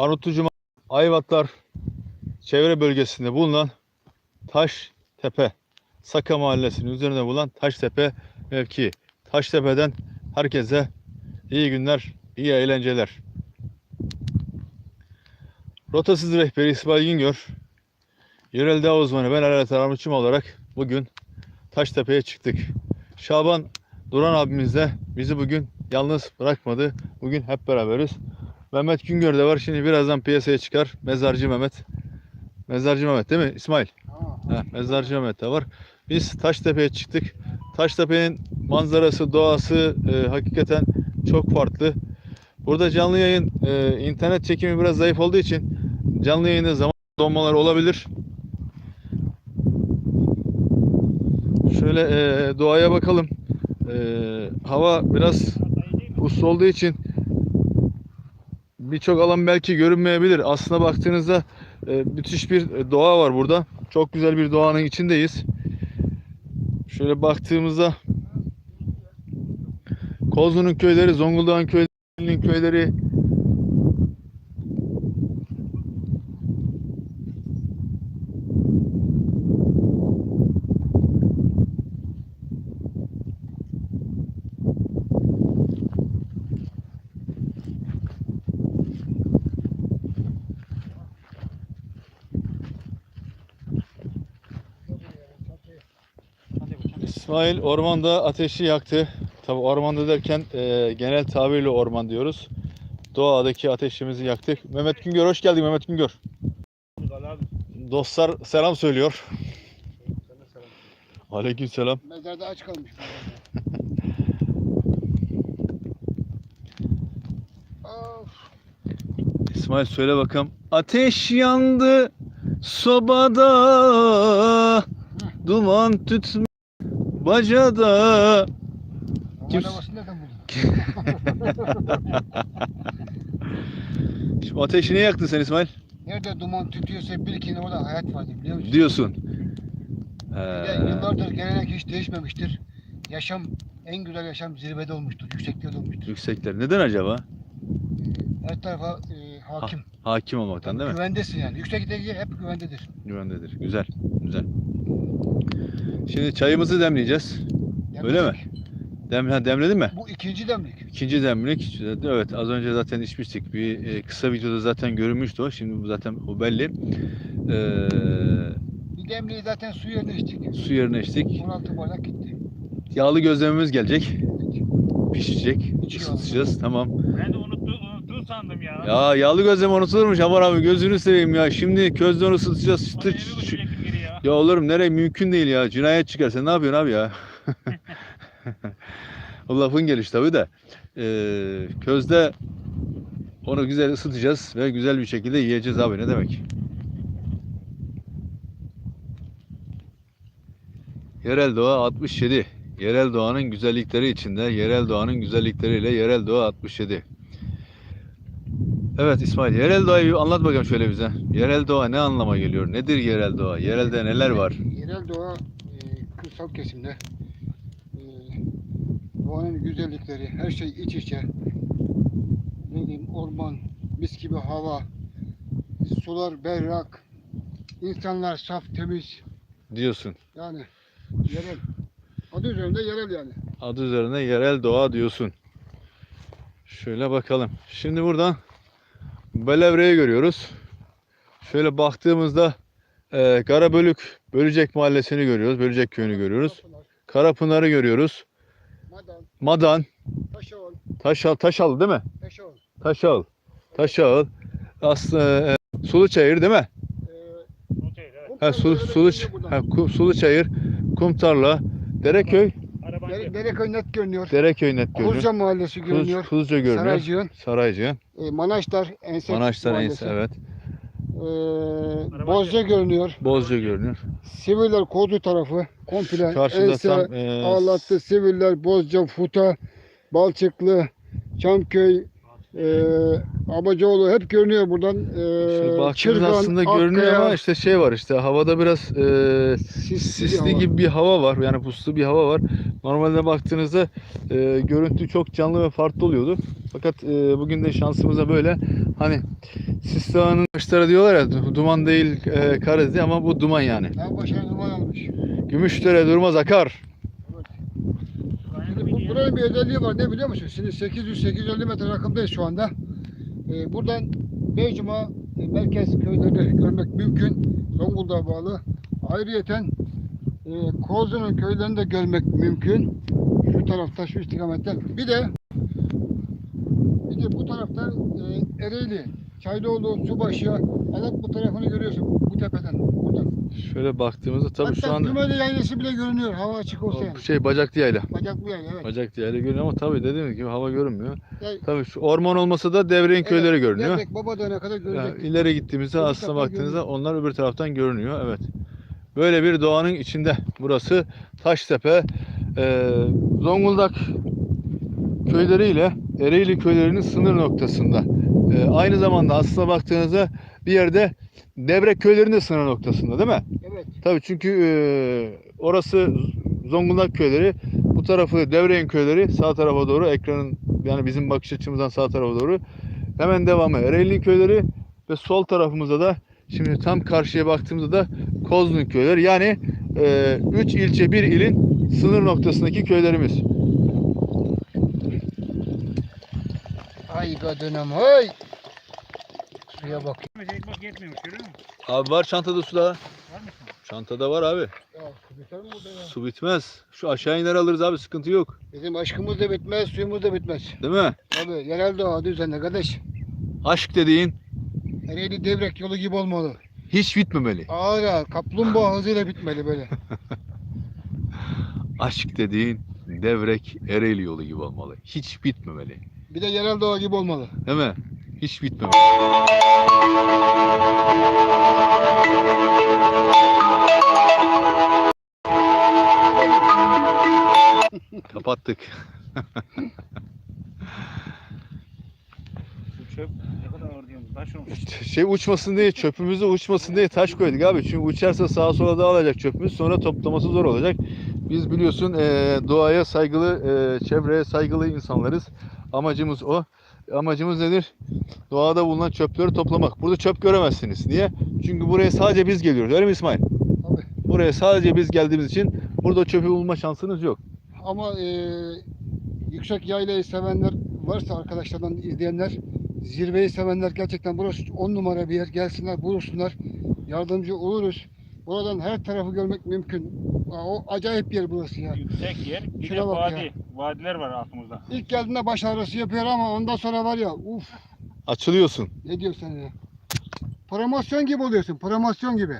Arnavutlucu Ayvatlar çevre bölgesinde bulunan Taştepe Saka Mahallesi'nin üzerinde bulunan Taştepe mevkii. Taştepe'den herkese iyi günler, iyi eğlenceler. Rotasız rehberi İsmail Güngör, yerel dağ uzmanı ben Aralet Armutçum olarak bugün Taştepe'ye çıktık. Şaban Duran abimiz de bizi bugün yalnız bırakmadı. Bugün hep beraberiz. Mehmet Güngör de var. Şimdi birazdan piyasaya çıkar. Mezarcı Mehmet. Mezarcı Mehmet değil mi İsmail? Heh, Mezarcı Mehmet de var. Biz Taştepe'ye çıktık. Taştepe'nin manzarası, doğası e, hakikaten çok farklı. Burada canlı yayın, e, internet çekimi biraz zayıf olduğu için canlı yayında zaman donmaları olabilir. Şöyle e, doğaya bakalım. E, hava biraz puslu olduğu için birçok alan belki görünmeyebilir. Aslına baktığınızda e, müthiş bir doğa var burada. Çok güzel bir doğanın içindeyiz. Şöyle baktığımızda Kozlu'nun köyleri, Zonguldak'ın köylerinin köyleri İsmail ormanda ateşi yaktı. Tabi ormanda derken e, genel tabirle orman diyoruz. Doğadaki ateşimizi yaktık. Mehmet Güngör hoş geldin Mehmet Güngör. Dostlar selam söylüyor. Aleyküm selam. Mezarda aç kalmış. İsmail söyle bakalım. Ateş yandı sobada duman tütme bacada. Kim-? Şimdi ateşi niye yaktın sen İsmail? Nerede duman tütüyorsa bir kere orada hayat vardır biliyor musun? Diyorsun. De He. yıllardır gelenek hiç değişmemiştir. Yaşam, en güzel yaşam zirvede olmuştur, yüksekliğe olmuştur. Yüksekler. Neden acaba? Her tarafa e, hakim. Hakim olmaktan değil mi? Güvendesin yani. Yüksekteki hep güvendedir. Güvendedir. Güzel. Güzel. Şimdi çayımızı demleyeceğiz. Öyle mi? Demlik. Dem ha, demledin mi? Bu ikinci demlik. İkinci demlik. Evet az önce zaten içmiştik. Bir e, kısa videoda zaten görünmüştü o. Şimdi bu zaten o belli. Ee, Bir demliği zaten su yerine içtik. su yerine içtik. 16 bardak gitti. Yağlı gözlememiz gelecek. Pişecek. Isıtacağız. Tamam. Ben de unuttun sandım ya. Ya yağlı gözlem unutulurmuş Aman abi gözünü seveyim ya. Şimdi közden ısıtacağız. Çıtır, ya. Ya olurum nereye mümkün değil ya. Cinayet çıkar. Sen ne yapıyorsun abi ya? o lafın gelişi tabii de. Ee, közde onu güzel ısıtacağız ve güzel bir şekilde yiyeceğiz abi ne demek? Yerel Doğa 67. Yerel doğanın güzellikleri içinde, yerel doğanın güzellikleriyle yerel doğa 67. Evet İsmail, yerel doğayı anlat bakalım şöyle bize. Yerel doğa ne anlama geliyor? Nedir yerel doğa? Yerelde neler var? Yerel doğa e, kırsal kesimde e, doğanın güzellikleri, her şey iç içe. Ne diyeyim, orman, mis gibi hava, sular berrak, insanlar saf, temiz. Diyorsun. Yani yerel. Adı üzerinde yerel yani. Adı üzerine yerel doğa diyorsun. Şöyle bakalım. Şimdi buradan Belevre'yi görüyoruz. Şöyle baktığımızda e, Karabölük Bölecek Mahallesi'ni görüyoruz. Bölecek Köyü'nü görüyoruz. Karapınar'ı görüyoruz. Madan, Madan, Taşoğul, Taşal, Taşal değil mi? Taşoğul. Taşal. Taşal. Aslında e, Suluçayır değil mi? E, evet. Ha, Sulu, Suluç, ha, Suluçayır, Kumtarla, Dereköy, Dere, Dereköy net görünüyor. Dereköy net görünüyor. Kuzca Mahallesi Kuz, görünüyor. Kuzca görünüyor. Saraycığın, Saraycı. e, Manaştar, Ensek Manaşlar Mahallesi. Ense, evet. E, Bozca görünüyor. Bozca görünüyor. Siviller Kodu tarafı komple Karşıda Ense, tam e, Ağlattı, Siviller, Bozca, Futa, Balçıklı, Çamköy, Ee, Abacaoğlu hep görünüyor buradan. Şimdi baktığınız Çırgan, aslında görünüyor Akkaya, ama işte şey var işte havada biraz e, sisli, sisli gibi bir hava var. Yani puslu bir hava var. Normalde baktığınızda e, görüntü çok canlı ve farklı oluyordu. Fakat e, bugün de şansımıza böyle hani Sisli Dağı'nın başları diyorlar ya duman değil e, kar ama bu duman yani. Daha başarılı duman almış. Gümüşdere durmaz akar. Buranın bir özelliği var ne biliyor musun? Şimdi 800-850 metre rakımdayız şu anda. Ee, buradan Beycuma e, merkez köylerini görmek mümkün. Zonguldak'a bağlı. Ayrıyeten e, Kozlu'nun köylerini de görmek mümkün. Şu tarafta, şu istikametten. Bir de bir de bu tarafta e, Ereğli, Çaylıoğlu, Subaşı, Alat bu tarafını görüyorsun. Bu tepeden, buradan. Şöyle baktığımızda tabii Hatta şu anda Tümeli yaylası bile görünüyor. Hava açık olsa yani. şey bacaklı yayla. Bacaklı yayla evet. Bacaklı yayla görünüyor ama tabii dediğim gibi hava görünmüyor. Yani- Tabii şu orman olmasa da devrenin köyleri görünüyor. Devrek Baba Dağı'na kadar Yani görecek. ileri gittiğimizde Öbür aslında taraftan baktığınızda onlar öbür taraftan görünüyor. Evet. Böyle bir doğanın içinde. Burası Taştepe. Ee, Zonguldak köyleriyle Ereğli köylerinin sınır noktasında. Ee, aynı zamanda aslında baktığınızda bir yerde Devrek köylerinin de sınır noktasında değil mi? Evet. Tabii çünkü e, orası Zonguldak köyleri, bu tarafı Devreğin köyleri sağ tarafa doğru ekranın yani bizim bakış açımızdan sağ tarafa doğru hemen devamı Ereğli köyleri ve sol tarafımızda da şimdi tam karşıya baktığımızda da Kozlun köyleri yani 3 ilçe bir ilin sınır noktasındaki köylerimiz. Ay kadınım hay. Suya bak. Bak yetmiyormuş görüyor musun? Abi var çantada su da. Var mı? Çantada var abi. Ya su biter mi burada ya? Su bitmez. Şu aşağı iner alırız abi sıkıntı yok. Bizim aşkımız da bitmez, suyumuz da bitmez. Değil mi? Tabii yerel doğa adı üzerinde kardeş. Aşk dediğin Ereğli devrek yolu gibi olmalı. hiç bitmemeli. Ağır ağır, kaplumbağa hızıyla bitmeli böyle. Aşk dediğin devrek Ereğli yolu gibi olmalı. Hiç bitmemeli. Bir de yerel doğa gibi olmalı. Değil mi? Hiç bitmemeli. Kapattık. Şu çöp ne kadar ağır diyorum. Taş olmuş. Şey uçmasın diye çöpümüzü uçmasın diye taş koyduk abi. Çünkü uçarsa sağa sola dağılacak çöpümüz. Sonra toplaması zor olacak. Biz biliyorsun eee, doğaya saygılı, eee, çevreye saygılı insanlarız. Amacımız o. Amacımız nedir? Doğada bulunan çöpleri toplamak. Burada çöp göremezsiniz. Niye? Çünkü buraya sadece biz geliyoruz. Öyle mi İsmail? Tabii. Buraya sadece biz geldiğimiz için burada çöpü bulma şansınız yok. Ama eee, yüksek yaylayı sevenler varsa arkadaşlardan izleyenler, zirveyi sevenler gerçekten burası 10 numara bir yer. Gelsinler, bulursunlar. Yardımcı oluruz. Buradan her tarafı görmek mümkün. Aa, O acayip bir yer burası ya. Yüksek yer. Bir Şuna de bak vadi. Vadiler var altımızda. İlk geldiğinde baş ağrısı yapıyor ama ondan sonra var ya uf Açılıyorsun. ne diyorsun sen ya. Promosyon gibi oluyorsun promosyon gibi.